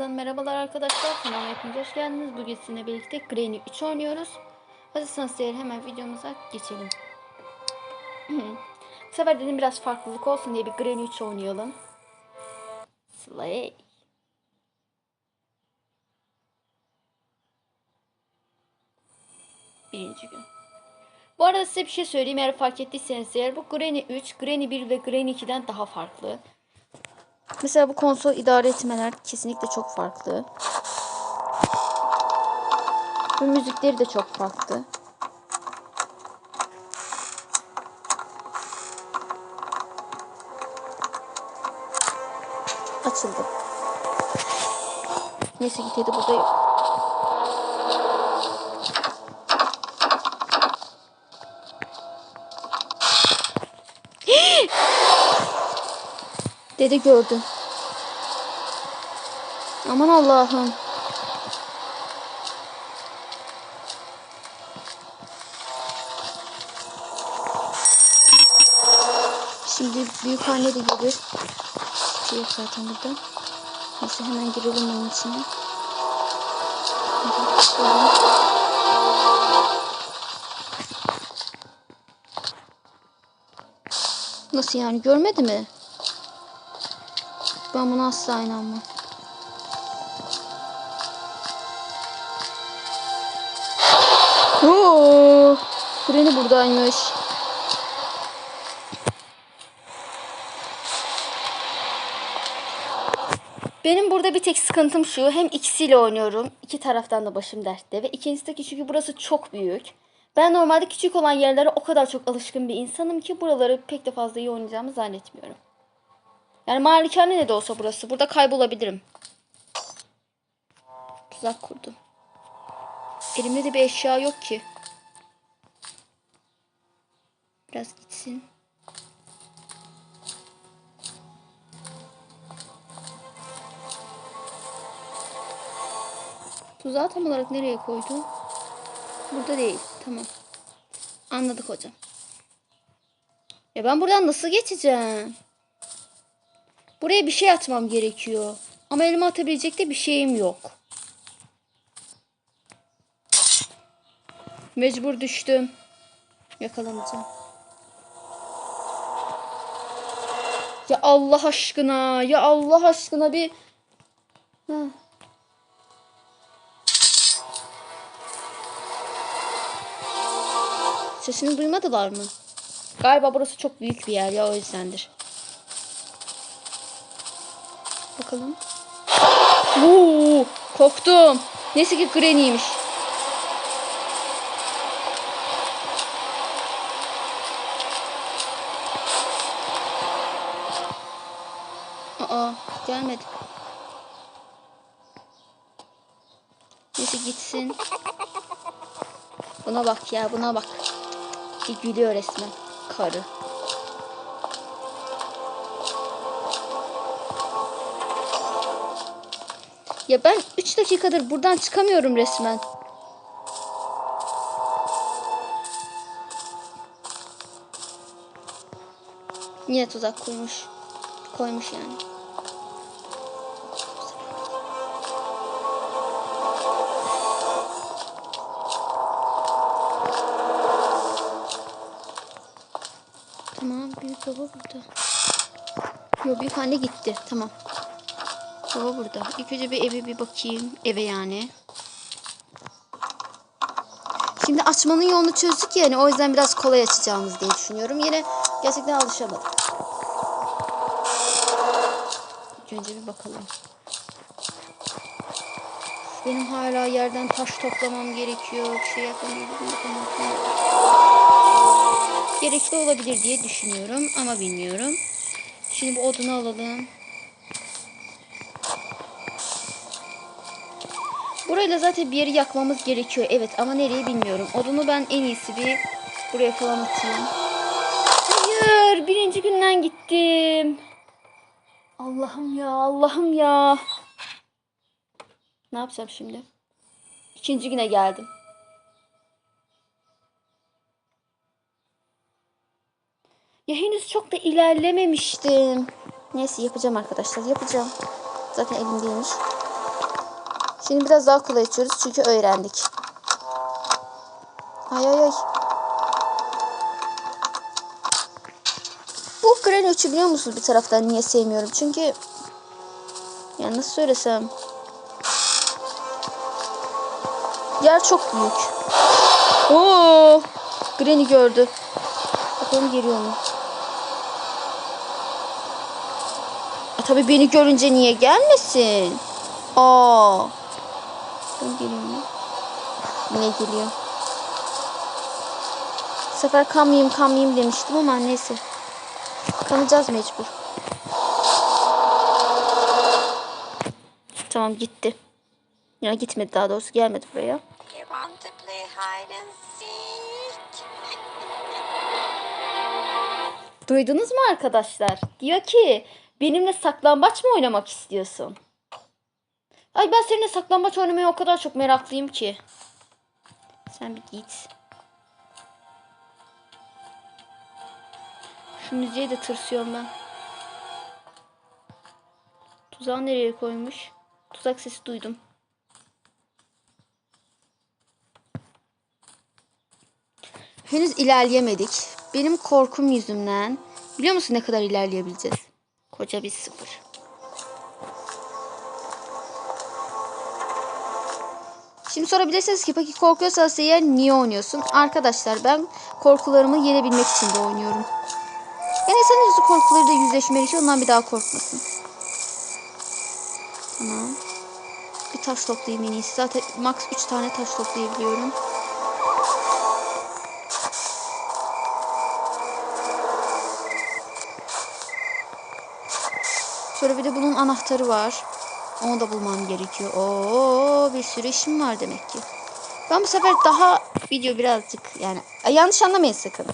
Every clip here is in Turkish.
Tekrardan merhabalar arkadaşlar. Kanalıma hepiniz hoş geldiniz. Bugün sizinle birlikte Granny 3 oynuyoruz. Hazırsanız eğer hemen videomuza geçelim. Bu sefer dedim biraz farklılık olsun diye bir Granny 3 oynayalım. Slay. Birinci gün. Bu arada size bir şey söyleyeyim eğer fark ettiyseniz eğer bu Granny 3, Granny 1 ve Granny 2'den daha farklı. Mesela bu konsol idare etmeler kesinlikle çok farklı. Bu müzikleri de çok farklı. Açıldı. Neyse Teddy burada yok. Dede gördü. Aman Allah'ım. Şimdi büyük anne de gelir. Şey yok zaten burada. Neyse hemen girelim onun içine. Nasıl yani görmedi mi? Ben buna asla inanmam. Oo, Freni buradaymış. Benim burada bir tek sıkıntım şu. Hem ikisiyle oynuyorum. İki taraftan da başım dertte. Ve ikincisi de çünkü burası çok büyük. Ben normalde küçük olan yerlere o kadar çok alışkın bir insanım ki buraları pek de fazla iyi oynayacağımı zannetmiyorum. Yani malikane ne de olsa burası. Burada kaybolabilirim. Tuzak kurdum. Elimde de bir eşya yok ki. Biraz gitsin. Tuzağı tam olarak nereye koydu? Burada değil. Tamam. Anladık hocam. Ya ben buradan nasıl geçeceğim? Buraya bir şey atmam gerekiyor. Ama elime atabilecek de bir şeyim yok. Mecbur düştüm. Yakalanacağım. Ya Allah aşkına, ya Allah aşkına bir... Heh. Sesini duymadılar mı? Galiba burası çok büyük bir yer ya o yüzdendir. Bakalım. Oo, korktum. Neyse ki Granny'ymiş. Aa, gelmedi. Neyse gitsin. Buna bak ya, buna bak. Bir gülüyor resmen. Karı. Ya ben 3 dakikadır buradan çıkamıyorum resmen. Yine tuzak koymuş. Koymuş yani. Tamam büyük baba burada. Yok büyük anne gitti. Tamam. Baba burada. İlk önce bir eve bir bakayım. Eve yani. Şimdi açmanın yolunu çözdük yani. O yüzden biraz kolay açacağımız diye düşünüyorum. Yine gerçekten alışamadım. İlk önce bir bakalım. Benim hala yerden taş toplamam gerekiyor. Bir şey yapmam gerekiyor. Gerekli olabilir diye düşünüyorum ama bilmiyorum. Şimdi bu odunu alalım. Burayla zaten bir yeri yakmamız gerekiyor. Evet ama nereye bilmiyorum. Odunu ben en iyisi bir buraya falan atayım. Hayır birinci günden gittim. Allah'ım ya Allah'ım ya. Ne yapacağım şimdi? İkinci güne geldim. Ya henüz çok da ilerlememiştim. Neyse yapacağım arkadaşlar yapacağım. Zaten elimdeymiş. Şimdi biraz daha kolay açıyoruz çünkü öğrendik. Ay ay ay. Bu 3'ü biliyor musunuz bir taraftan niye sevmiyorum? Çünkü ya nasıl söylesem yer çok büyük. Oo! Granny gördü. Bakalım geliyor mu? E, tabii beni görünce niye gelmesin? Aa. Bakalım geliyor mu? Yine geliyor. Bu sefer kanmayayım kanmayayım demiştim ama neyse. Kanacağız mecbur. Tamam gitti. Ya gitmedi daha doğrusu gelmedi buraya. Duydunuz mu arkadaşlar? Diyor ki benimle saklambaç mı oynamak istiyorsun? Ay ben seninle saklambaç oynamaya o kadar çok meraklıyım ki. Sen bir git. Şu müziğe de tırsıyorum ben. Tuzağı nereye koymuş? Tuzak sesi duydum. Henüz ilerleyemedik. Benim korkum yüzümden. Biliyor musun ne kadar ilerleyebileceğiz? Koca bir sıfır. Şimdi sorabilirsiniz ki peki korkuyorsanız eğer niye oynuyorsun? Arkadaşlar ben korkularımı yenebilmek için de oynuyorum. Yani insan yüzü korkularıyla yüzleşmek için ondan bir daha korkmasın. Tamam. Bir taş toplayayım en iyisi. Zaten max 3 tane taş toplayabiliyorum. Sonra bir de bunun anahtarı var. Onu da bulmam gerekiyor. Oo bir sürü işim var demek ki. Ben bu sefer daha video birazcık yani yanlış anlamayın sakın.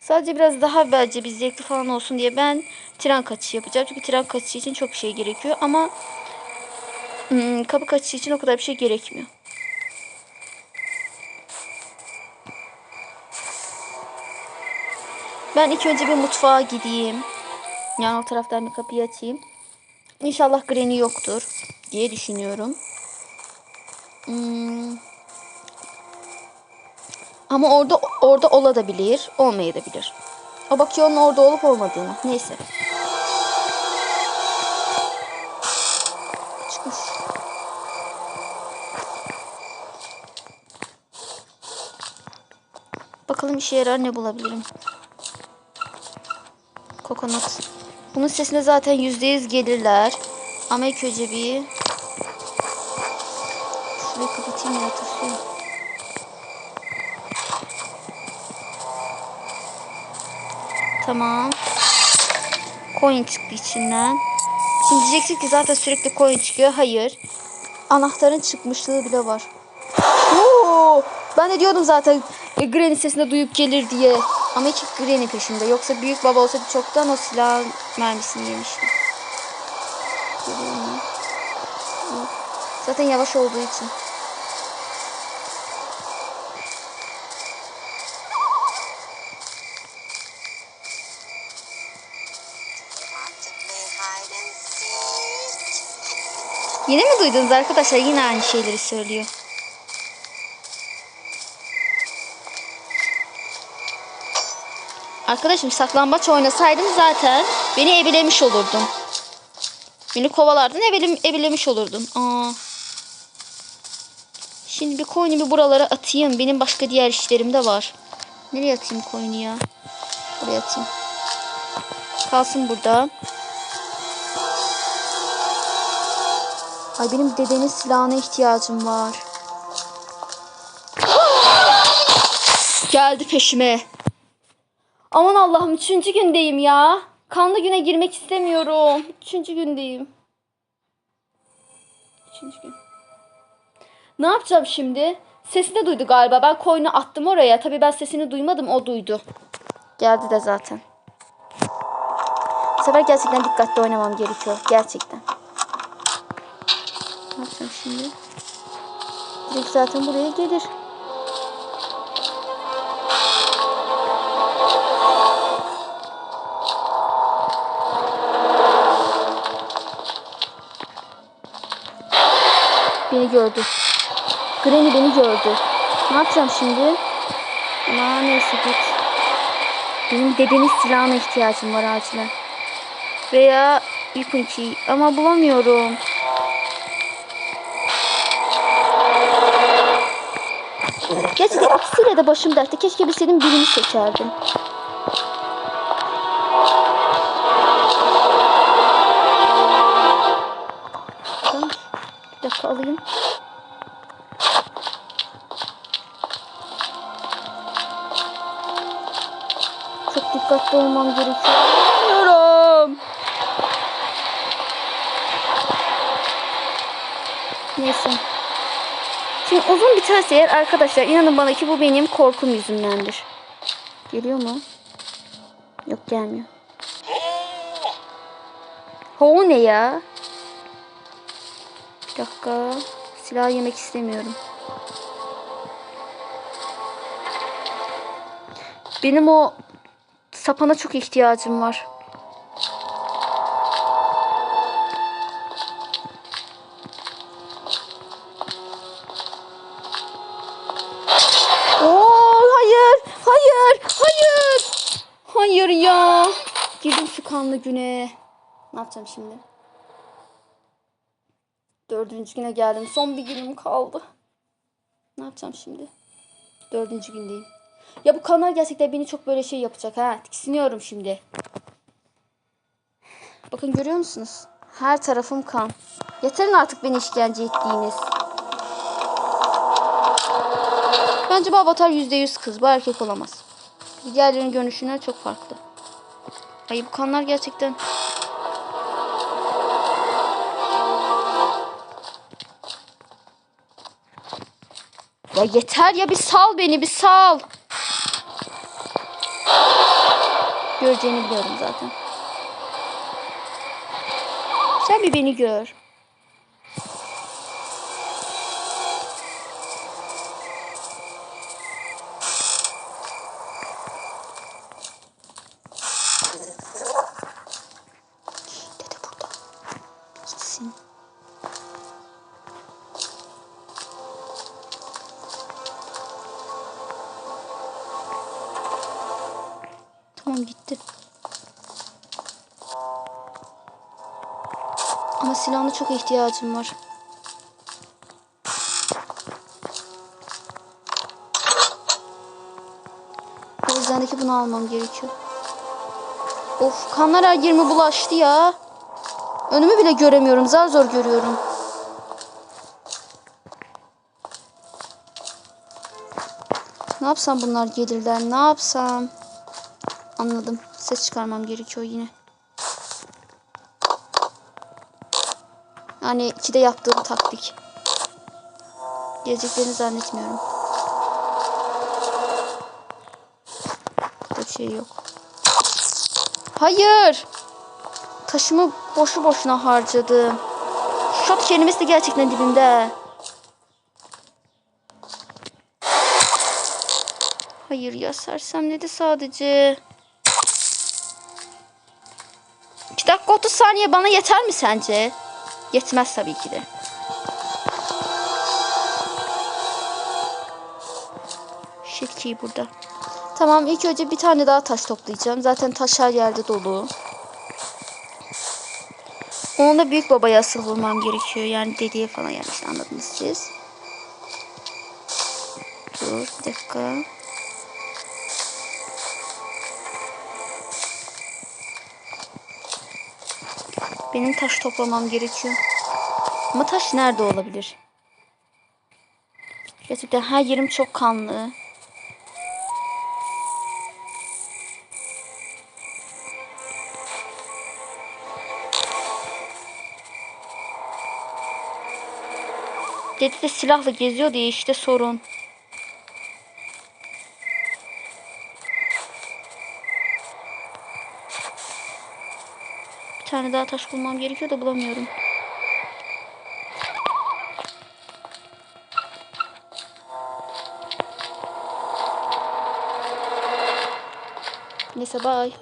Sadece biraz daha bence bir zevkli falan olsun diye ben tren kaçışı yapacağım. Çünkü tren kaçışı için çok şey gerekiyor ama hmm, kapı kaçışı için o kadar bir şey gerekmiyor. Ben ilk önce bir mutfağa gideyim. Yani o taraftan bir kapıyı açayım. İnşallah Granny yoktur diye düşünüyorum. Hmm. Ama orada orada olabilir, olmayabilir. O bakıyor onun orada olup olmadığını. Neyse. Çıkmış. Bakalım işe yarar ne bulabilirim. Kokonat. Bunun sesine zaten yüzde yüz gelirler. Ama ilk önce bir... Şurayı kapatayım ya tırsıyorum. Tamam. Coin çıktı içinden. Şimdi diyeceksin ki zaten sürekli coin çıkıyor. Hayır. Anahtarın çıkmışlığı bile var. Oo! Ben de diyordum zaten e, Granny sesini duyup gelir diye. Ama hiç Granny peşinde. Yoksa büyük baba olsaydı çoktan o silah mermisini yemişti. Zaten yavaş olduğu için. Yine mi duydunuz arkadaşlar? Yine aynı şeyleri söylüyor. Arkadaşım saklambaç oynasaydım zaten beni ebelemiş olurdun. Beni kovalardın ebelem, ebelemiş olurdun. Aa. Şimdi bir coin'i bir buralara atayım. Benim başka diğer işlerim de var. Nereye atayım coin'i ya? Buraya atayım. Kalsın burada. Ay benim dedenin silahına ihtiyacım var. Geldi peşime. Aman Allah'ım üçüncü gündeyim ya. Kanlı güne girmek istemiyorum. Üçüncü gündeyim. Üçüncü gün. Ne yapacağım şimdi? Sesini duydu galiba. Ben koyunu attım oraya. Tabii ben sesini duymadım. O duydu. Geldi de zaten. Bu sefer gerçekten dikkatli oynamam gerekiyor. Gerçekten. Ne yapacağım şimdi? Direkt zaten buraya gelir. Beni gördü. Granny beni gördü. Ne yapacağım şimdi? Ama neyse git. Benim dedenin silahına ihtiyacım var acilen. Veya Key. Ama bulamıyorum. Gerçekten ikisiyle de başım dertte. Keşke bilseydim birini seçerdim. Dikkatli olmam gerekiyor. Bilmiyorum. Neyse. Şimdi uzun biterse eğer arkadaşlar inanın bana ki bu benim korkum yüzündendir. Geliyor mu? Yok gelmiyor. Ho ne ya? Bir dakika. Silah yemek istemiyorum. Benim o sapana çok ihtiyacım var. Oo hayır, hayır, hayır. Hayır ya. Girdim şu kanlı güne. Ne yapacağım şimdi? Dördüncü güne geldim. Son bir günüm kaldı. Ne yapacağım şimdi? Dördüncü gündeyim. Ya bu kanlar gerçekten beni çok böyle şey yapacak ha. Tiksiniyorum şimdi. Bakın görüyor musunuz? Her tarafım kan. Yeterin artık beni işkence ettiğiniz. Bence bu avatar %100 kız. Bu erkek olamaz. Diğerlerinin görünüşüne çok farklı. Ay bu kanlar gerçekten... Ya yeter ya bir sal beni bir sal. Göreceğini biliyorum zaten. Sen bir beni gör. Tamam gitti. Ama silahına çok ihtiyacım var. O yüzden de ki bunu almam gerekiyor. Of kanlar her yerime bulaştı ya. Önümü bile göremiyorum. Zar zor görüyorum. Ne yapsam bunlar gelirler. Ne yapsam? Anladım. Ses çıkarmam gerekiyor yine. Yani ikide yaptığım taktik. Geleceklerini zannetmiyorum. Burada bir şey yok. Hayır. Taşımı boşu boşuna harcadım. Shot kelimesi de gerçekten dibimde. Hayır ya sersem dedi sadece. 2 dakika 30 saniye bana yeter mi sence? Yetmez tabii ki de. Key burada. Tamam ilk önce bir tane daha taş toplayacağım. Zaten taş her yerde dolu. Onu da büyük babaya asıl vurmam gerekiyor. Yani dediye falan yani anladınız siz. Dur bir dakika. Benim taş toplamam gerekiyor. Ama taş nerede olabilir? Gerçekten her yerim çok kanlı. Dedi de silahla geziyor diye işte sorun. Tane daha taş bulmam gerekiyor da bulamıyorum. Neyse bye.